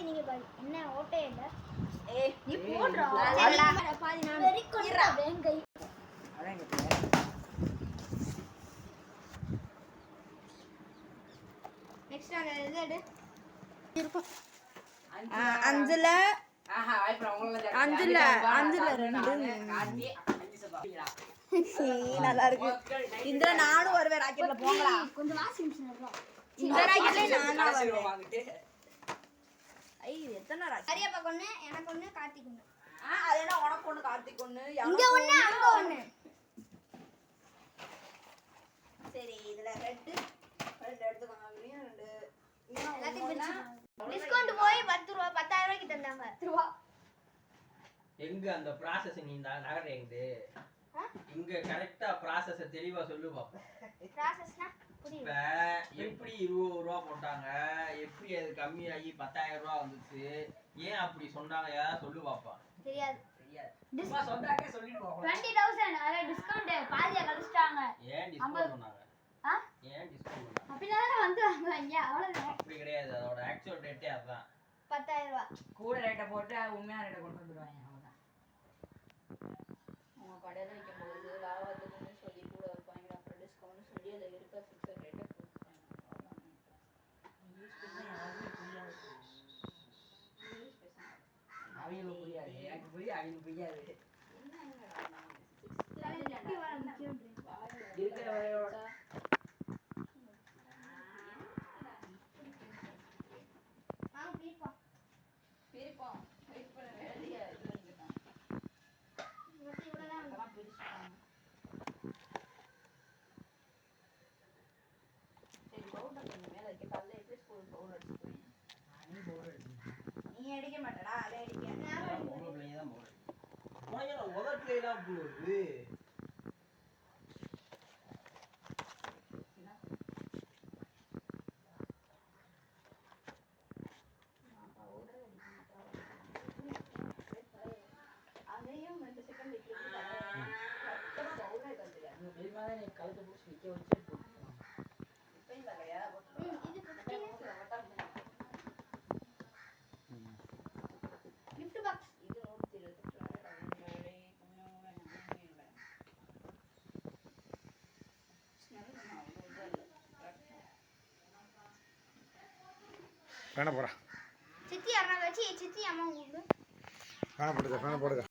நீங்க பாரு. என்ன ஓட்டே இல்ல. ஏய் நீ போடுறா. பாதி நான் வெரி கொண்டா வேங்கை பேர் நெக்ஸ்ட் அந்த இது எடு. அஞ்சுல அஞ்சுல அஞ்சுல ரெண்டு. நல்லா இருக்கு. இந்த நானும் வருவேன் ராக்கெட்ல போங்களா? கொஞ்சம் வாஷிங் மிஷின் இந்த ராக்கெட்ல நானும் வருவேன். வாங்கிட்டு ஐ எத்தனை ராக்கெட் ஹரியப்பா கொண்டு எனக்கு ஒண்ணு கார்த்திக் ஒண்ணு. ஆ அது என்ன உனக்கு ஒண்ணு கார்த்திக் ஒண்ணு இங்க எனக்கு ஒண்ணு? அங்க ஒண்ணு. சரி இதுல ரெண்டு எடுத்துக்கோங்க? டிஸ்கவுண்ட் போய் பத்து ரூபா பத்தாயிரம் ரூபாய்க்கு தந்தாங்க. ரூபா. எங்க அந்த ப்ராசஸ் நீ நகர எங்குது ஆ? இங்க கரெக்டா ப்ராசஸ தெளிவா சொல்லு பாப்போம். ப்ராசஸ்னா இருபது ரூபா போட்டாங்க. எப்படி அது கம்மியாகி பத்தாயிரம் ரூபா வந்துச்சு? ஏன் அப்படி சொன்னாங்க? யாராவது சொல்லு பாப்பா. தெரியாது. சொன்னாக்கே சொல்லிட்டு டுவெண்ட்டி தௌசண்ட் அதில் டிஸ்கவுண்ட் பாதியா கழிச்சிட்டாங்க. ஏன் டிஸ்கவுண்ட் ஆ? ஏன் டிஸ்கவுண்ட் பண்ணாங்க அப்படின்னா வந்து வாங்குவாங்க அவ்வளோதான் அப்படி கிடையாது. அதோட ஆக்சுவல் ரேட்டே அதுதான். பத்தாயிரம் ரூபா. கூட ரேட்டை போட்டு உண்மையான ரேட்டை கொண்டு வந்துடுவாங்க 不咽就不咽呗 உனக்கு என்ன உதட்டுலாம் போடுது அதையும் ரெண்டு செகண்ட் வைக்கிறது பவுடர் கற்றுக்க உங்க பெரியமா தான் நீ கழுத்தை பிடிச்சி நிற்க வச்சு ஃபேனை போடா. சித்தி யாரா வச்சு சித்தி அம்மா கூப்பிடு ஃபேனை போடுங்க ஃபேனை போடுங்க